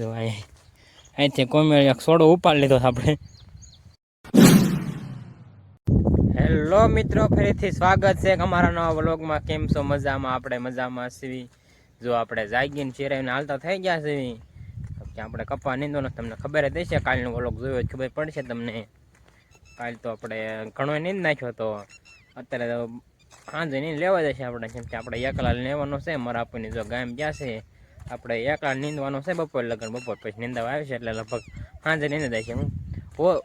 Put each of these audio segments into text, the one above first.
જો અહીં અહીંથી કોમેડી સોડો ઉપાડી લીધો આપણે. હેલો મિત્રો, ફરીથી સ્વાગત છે અમારા નવા વ્લોગમાં. કેમ છો? મજામાં? આપણે મજામાં છીએ. જો આપણે જાગીને ચેરાઈને હાલતા થઈ ગયા છીએ. કે આપણે કપા નીંદવાનો તમને ખબર જ હશે, કાલનો વ્લોગ જોયો ખબર પડશે તમને. કાલ તો આપણે ઘણો નીંદ નાખ્યો તો અત્યારે તો સાંજે નહીં લેવા જશે આપણે, કેમ કે આપણે એકલા લેવાનો છે. મારા આપણને જો ગામ ગયા છે. આપણે એકલા નીંદવાનો છે બપોર લગન, બપોર પછી નીંદવા આવે છે એટલે લગભગ સાંજે નીંદા જાય છે. હું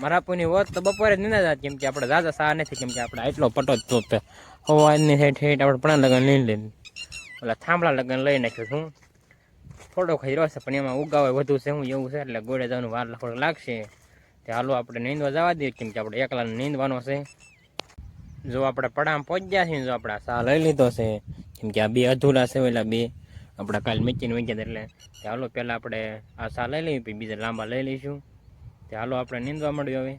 મારા પુની હોત તો બપોરે જ નીંદા જાત કેમ કે આપણે દાદા સા નથી, કેમ કે આપણે આટલો પટો જ તો હવાની સાઈડ ઠેઠ આપણે પણ લગન લઈ લઈને ઓલા થાંભલા લગન લઈ નાખ્યું છું થોડો ખર્યો છે, પણ એમાં ઉગાવે વધુ છે હું, એવું છે, એટલે ગોળે જવાનું વાર થોડુંક લાગશે. તે હાલો આપણે નીંદવા જવા દઈએ, કેમ કે આપણે એકલા નીંદવાનો છે. જો આપણે પડામાં પહોંચી ગયા છીએ જો આપણે સા લઈ લીધો છે, કેમ કે આ બે અધૂરા છે ઓલા બે. આપણે કાલ મેચીને વહી એટલે ચાલો હાલો પહેલાં આપણે આ સા લઈ લઈએ પછી બીજા લાંબા લઈ લઈશું. ચાલો આપણે નીંદવા મળ્યું હવે.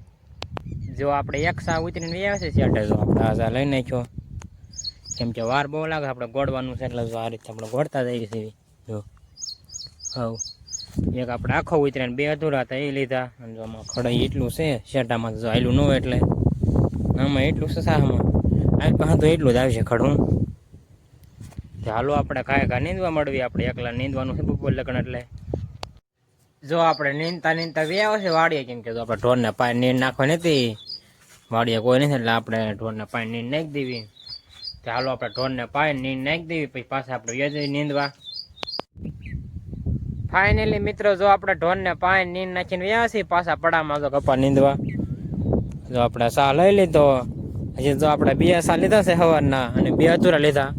જો આપણે એક સા ઉતરીને વ્યા છે શેઠે જો આપણે આ સા લઈ નાખ્યો. કેમ કે વાર બહુ લાગે આપણે ગોળવાનું છે એટલે આ રીતે આપણે ગોળતા જઈએ છીએ. જો. હવ એક આપણે આખો ઉતરીને બે અધૂરા હતા એ લીધા. અને જો આમાં ખડાઈ એટલું છે શેટામાં જો આયલું ન હોય એટલે. આમાં એટલું છે સાહમાં. આ તો એટલું જ આવશે ખડું. હાલો આપણે કાંઈ કાંઈ નીંદવા મળવી, આપણે એકલા નીંદવાનું છે બપોર લગ્ન એટલે? જો આપણે નીંદતા નીંદતા વ્યાવ આવશે વાડીએ કેમ કે આપણે ઢોરને પાણી નીંદ નાખવા નથી વાડીએ કોઈ નથી, એટલે આપણે ઢોરને પાણી નીંદ નાખી દેવી. તે હાલો આપણે ઢોરને પાય નીંદ નાખી દેવી, પછી પાછા આપણે વ્યાજ નીંદવા. ફાઇનલી મિત્રો, જો આપણે ઢોરને પાય નીંદ નાખીને વ્યા છીએ પાછા પડામાં જો કપા નીંદવા. જો આપણે સા લઈ લીધો. હજી જો આપણે બે સા લીધા છે સવારના, અને બે અચુરા લીધા.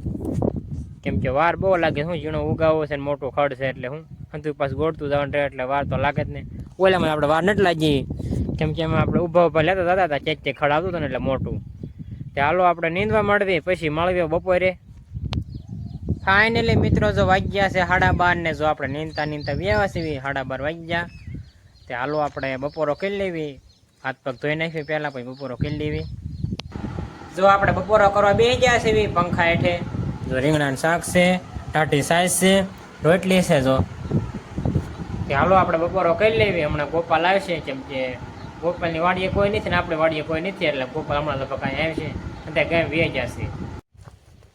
કેમ કે વાર બહુ લાગે શું ઝીણો ઉગાવો છે ને મોટો ખડ છે એટલે હું હંતુ પાછું ગોળતું જવાનું રહે એટલે વાર તો લાગે જ ને ઓલામાં આપણે વાર નથી લાગી. કેમ કે એમાં આપણે ઊભા ઊભા લેતા જતા હતા ચેક ચેક ખડ આવતું હતું ને એટલે મોટું. તે હાલો આપણે નીંદવા મળવી પછી મળવી બપોરે. ફાઇનલી મિત્રો, જો વાગ્યા છે સાડા બાર ને, જો આપણે નીંદતા નીંદતા વ્યવા સીવી સાડા બાર વાગ્યા. તે હાલો આપણે બપોરો કરી લેવી. હાથ પગ ધોઈ નાખવી પહેલાં, પછી બપોરો કરી લેવી. જો આપણે બપોરો કરવા બે ગયા છે પંખા હેઠે. જો રીંગણાનું શાક છે ટાટી સાઈઝ છે રોટલી છે જો. કે હાલો આપણે બપોરો કરી લેવી. હમણાં ગોપાલ આવશે કેમ કે ગોપાલની વાડીએ કોઈ નથી ને આપણે વાડીએ કોઈ નથી એટલે ગોપાલ હમણાં લગભગ કાંઈ આવશે અત્યારે ગાય વે જશે.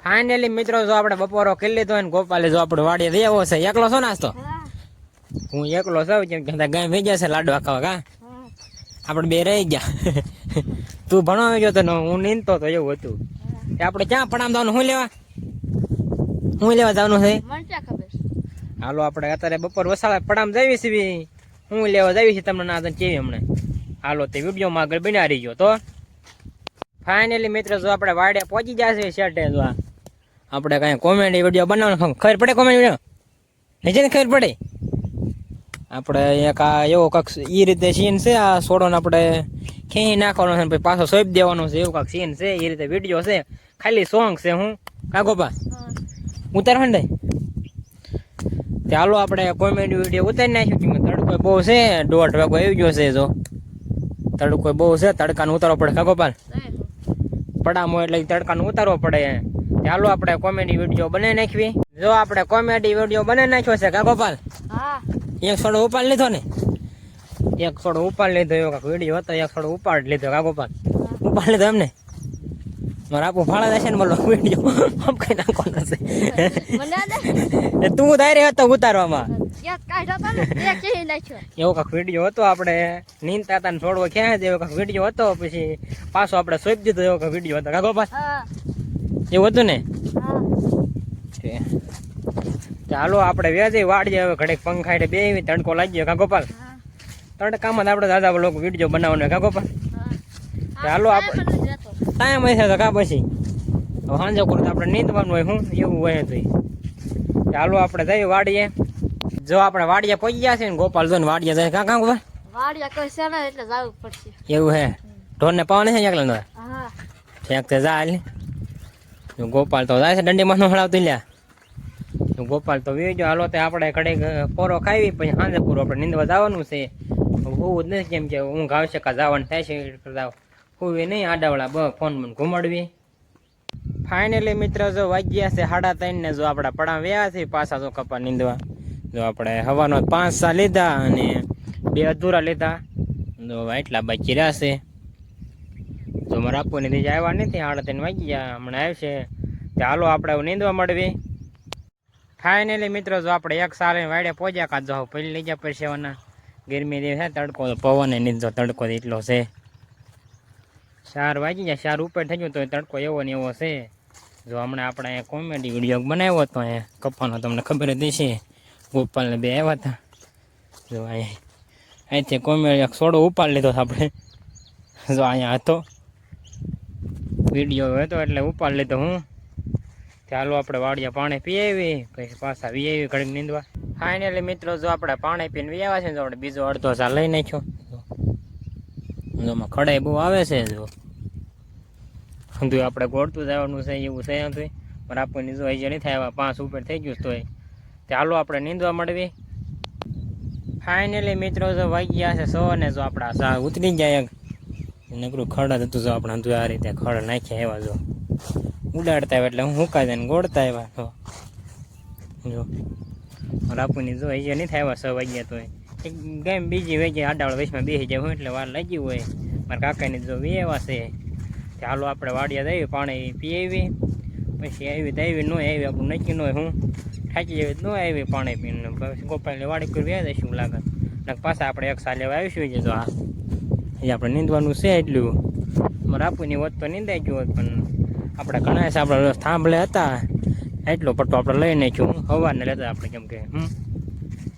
ફાઇનલી મિત્રો જો આપણે બપોરો કરી લીધો ને ગોપાલે જો આપણે વાડીએ દેવો છે. એકલો છો નાસ્તો? હું. એકલો છું કેમ કે ગાય વે જશે લાડવા ખાવા કા? આપણે બે રહી ગયા. તું ભણવા ગયો તો હું નીંદતો તો એવું હતું. આપણે ક્યાં પડામ જવાનું શું લેવા? શું લેવા જવાનું છે? હાલો આપણે અત્યારે બપોર વસાળા પડામ જઈએ છીએ હું લેવા જઈએ છીએ તમને ના કેવી હમણાં. હાલો તે વિડીયોમાં આગળ બના રહી ગયો તો. ફાઇનલી મિત્રો જો આપણે વાડે પહોંચી જશે શેઠે જો આપણે કાંઈ કોમેડી વીડિયો બનાવવાનો ખબર પડે કોમેડી વીડિયો નહીં ને ખબર પડે? આપણે એક આ એવો કક્ષ એ રીતે સીન છે આ સોડોને આપણે ખેંચી નાખવાનો છે પછી પાછો સોંપી દેવાનો છે એવું કાંક સીન છે એ રીતે વીડિયો છે. ખાલી સોંગ છે હું. કાગોપા ઉતારવાનું ને ચાલો આપણે કોમેડી વીડિયો ઉતારી નાખ્યું તડકો બહુ છે દોઢ વાગો આવી ગયો છે જો. તડકો બહુ છે તડકાનો ઉતારવો પડે કા ગોપાલ પડામો એટલે તડકાનો ઉતારવો પડે. ચાલો આપણે કોમેડી વીડિયો બનાવી નાખવી જો આપણે કોમેડી વીડિયો બનાવી નાખ્યો છે કા ગોપાલ એક સોડો ઉપાડ લીધો ને? એક સોડો ઉપાડ લીધો એવો કાંઈક વીડિયો હતો એક સોડો ઉપાડ લીધો કા ગોપાલ ઉપાડ લીધો એમને? મારા ફાળા દેશે ને મારો વીડિયો આમ કઈ મને એ તું ધારે હતો ઉતારવામાં. એવો કાંક વીડિયો હતો આપણે. નીંદતા હતા છોડવો ક્યાં એવો કાંક વીડિયો હતો. પછી પાછો આપણે સોંપી દીધો એવો કાંક વીડિયો હતો. કાકો પાસ એવું હતું ને? ચાલો આપણે વ્યાજે વાડીએ. હવે ઘડેક પંખા એટલે બે તડકો લાગી ગયો કાકો પાલ તડકામાં આપણે દાદા લોકો વીડિયો બનાવવાનો કાકો પાલ ચાલો આપણે ટાઈમ હશે તો કા પછી? હવે સાંજે કરું તો આપણે નીંદવાનું હોય શું એવું હોય તો ચાલો આપણે જઈએ વાડીએ. જો આપણે વાડીએ પહોંચી ગયા છે ને ગોપાલ જો ને વાડીએ જાય. કાં કાં ગોપાલ વાડિયા કોઈ છે ને એટલે જવું પડશે. એવું હે? ઢોરને પાવા નથી એકલા નો હા. ઠેક તે જા હાલ. જો ગોપાલ તો જાય છે દંડીમાં નો હળાવતું લ્યા. જો ગોપાલ તો વીજો. હાલો તે આપણે ઘડીક પોરો ખાવી પછી સાંજે પૂરો આપણે નીંદવા જવાનું છે. હોવું જ નથી કેમ કે ઊંઘ આવશે કા જવાનું થાય છે એ કરતા હોવી નહીં આડાવાળા, બ, ફોન મને ઘુમાડવી. ફાઇનલી મિત્ર, જો વાગ્યા છે સાડા ત્રણ ને જો આપણા પડા વ્યા છે, પાછા જો કપા નીંદવા. જો આપણે હવાનો પાંચ સા લીધા અને બે અધૂરા લીધા. જો એટલા બાકી છે. જો મારે આપવાની બીજા આવ્યા નથી, સાડા ત્રણ વાગી ગયા હમણાં આવશે હાલો આપણે નીંદવા મળવી ફાઇનલી મિત્રો, જો આપણે એક સાલે વાડે પહોંચ્યા કાં જો પહેલી લઈ ગયા પરસેવાના ગરમી દેવ છે તડકો, પવન નીંદો તડકો એટલો છે. ચાર વાગી ગયા સાર ઉપર થઈ ગયો તો તડકો એવો ને એવો છે. જો હમણાં આપણે અહીંયા કોમેડી વીડિયો બનાવ્યો હતો અહીંયા કપ્પાનો તમને ખબર જ છે ગોપાલને બે આવ્યા હતા. જો અહીંયા, અહીંથી કોમેડી સોડો ઉપાડ લીધો હતો આપણે. જો અહીંયા હતો. વીડિયો હતો એટલે ઉપાડ લીધો હું. ચાલો આપણે વાડિયા પાણી પી આવી પછી પાછા વી આવી ઘડીક નીંદવા. ફાઇનલી મિત્રો, જો આપણે પાણી પીને વી આવ્યા છે તો આપણે બીજો અડધો ચા લઈ નાખ્યો. જો આમાં ખડાઈ બહુ આવે છે જો. આપણે ગોળતું જવાનું છે, એવું છે હતું પણ આપણને જો હજી નહીં થાય પાંચ ઉપર થઈ ગયું તોય. ચાલો આપણે નીંદવા મળવી ફાઇનલી મિત્રો, જો વાગ્યા છે સો ને જો આપણા સા ઉતરી એક. નકરું ખડ હતું જો આપણે હતું આ રીતે ખડ નાખ્યા એવા જો. ઉડાડતા આવ્યા એટલે હું હુકા જાય ગોળતા આવ્યા. તો જો. રાપુની જો હજી નહીં થાય સ વાગ્યા તોય. ગેમ બીજી વાગી આડાવાળ વૈશમાં બેસી હું એટલે વાર લાગી હોય. મારા કાકાની જો વી એવા છે ચાલો આપણે વાડિયા દઈએ, પાણી પી આવી પછી આવી આવી, ન આવી, આપણું નક્કી ન હું. થાકી જાય ન આવી પાણી પીને. ગોપાલને વાડી કરી વ્યા દઈશું લાગે. ને પાછા આપણે એક સાલે આવીશું છે તો આ. એ આપણે નીંદવાનું છે એટલું. મારે આપુની હોત તો નીંદાઈ ગયું હોત પણ આપણે ઘણા આપણે થાંભલે હતા. એટલો પટ્ટો આપણે લઈ નાખ્યું હવાને લેતા આપણે કેમ કે, હમ.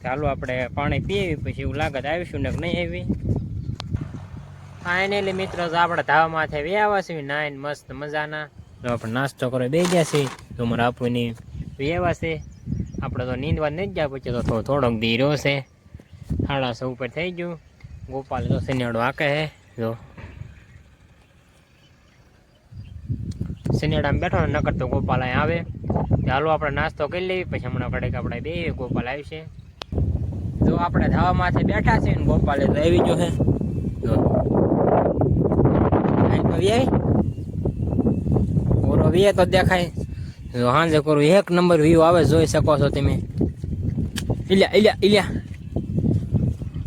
ચાલો આપણે પાણી પીવી પછી એવું લાગત આવીશું ને નહીં આવી? ફાઇનલી મિત્રો તો આપણે ધાવા માથે વ્યાવા છે નાઈન મસ્ત મજાના. તો આપણે નાસ્તો કરો બે ગયા છે તો મારે આપુની વ્યાવા છે. આપણે તો નીંદવા નહીં ગયા, પછી તો થોડોક ધીરો છે. સાડા સો ઉપર થઈ ગયું. ગોપાલ તો શનિયાળો હાકે હે જો. શનિયાળામાં બેઠો ને, નકર તો ગોપાલ અહીં આવે. ચાલો આપણે નાસ્તો કરી લઈએ, પછી હમણાં કડેક આપણે બે ગોપાલ આવશે જો આપણે ધાવા માથે બેઠા છે ને ગોપાલે તો આવી જો હે. જો. ઓરો વીએ તો દેખાય. જો હાંજે કરું એક નંબર વ્યૂ આવે જોઈ શકો છો તમે. ઇલ્યા ઇલ્યા ઇલ્યા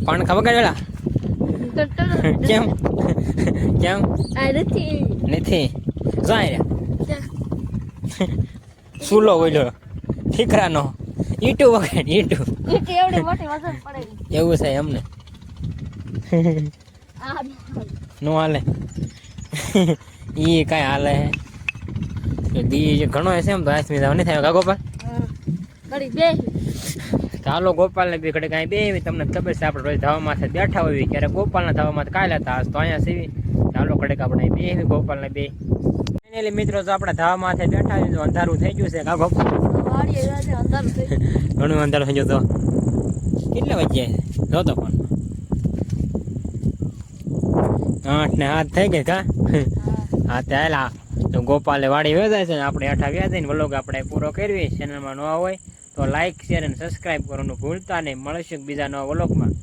પાણખા વગાડેલા કેમ? કેમ? નથી. જાય રે સુલો ઓઈલો ઠીકરાનો ઈટુ વગાડ ઈટુ. એ એવડી મોટી વજન પડે. એવું છે એમને. નો હાલે. ઈ કાઈ હાલે. હે દી ઘણો હશે એમ ભાઈ જવા નહીં થાય. કાગો પર ઘડી બે. ચાલો ગોપાલને બી ઘડે કાંઈ બે તમને ખબર છે આપણે રોજ ધાવા માથે બેઠા હોય ક્યારે ગોપાલના ધાવા માથે કાલે હતા આજ તો અહીંયા સીવી. ચાલો ઘડે આપણે બે ગોપાલને બે. મિત્રો જો આપણે ધાવા માથે બેઠા હોય તો અંધારું થઈ ગયું છે. કાગો વાડીએ ગયું. ઘણું અંધારું થઈ ગયું તો. કેટલા વાગ્યા? જો તો પણ. આઠ ને હાથ થઈ ગયા કા? હા. હા તે ગોપાલે વાડી વેચાય છે ને આપણે અઠા વ્યાજ ને વલોગ આપણે પૂરો કરવી ચેનલમાં નવા હોય તો લાઈક શેર અને સબસ્ક્રાઈબ કરવાનું ભૂલતા નહીં. મળીશું બીજા નવા વલોગમાં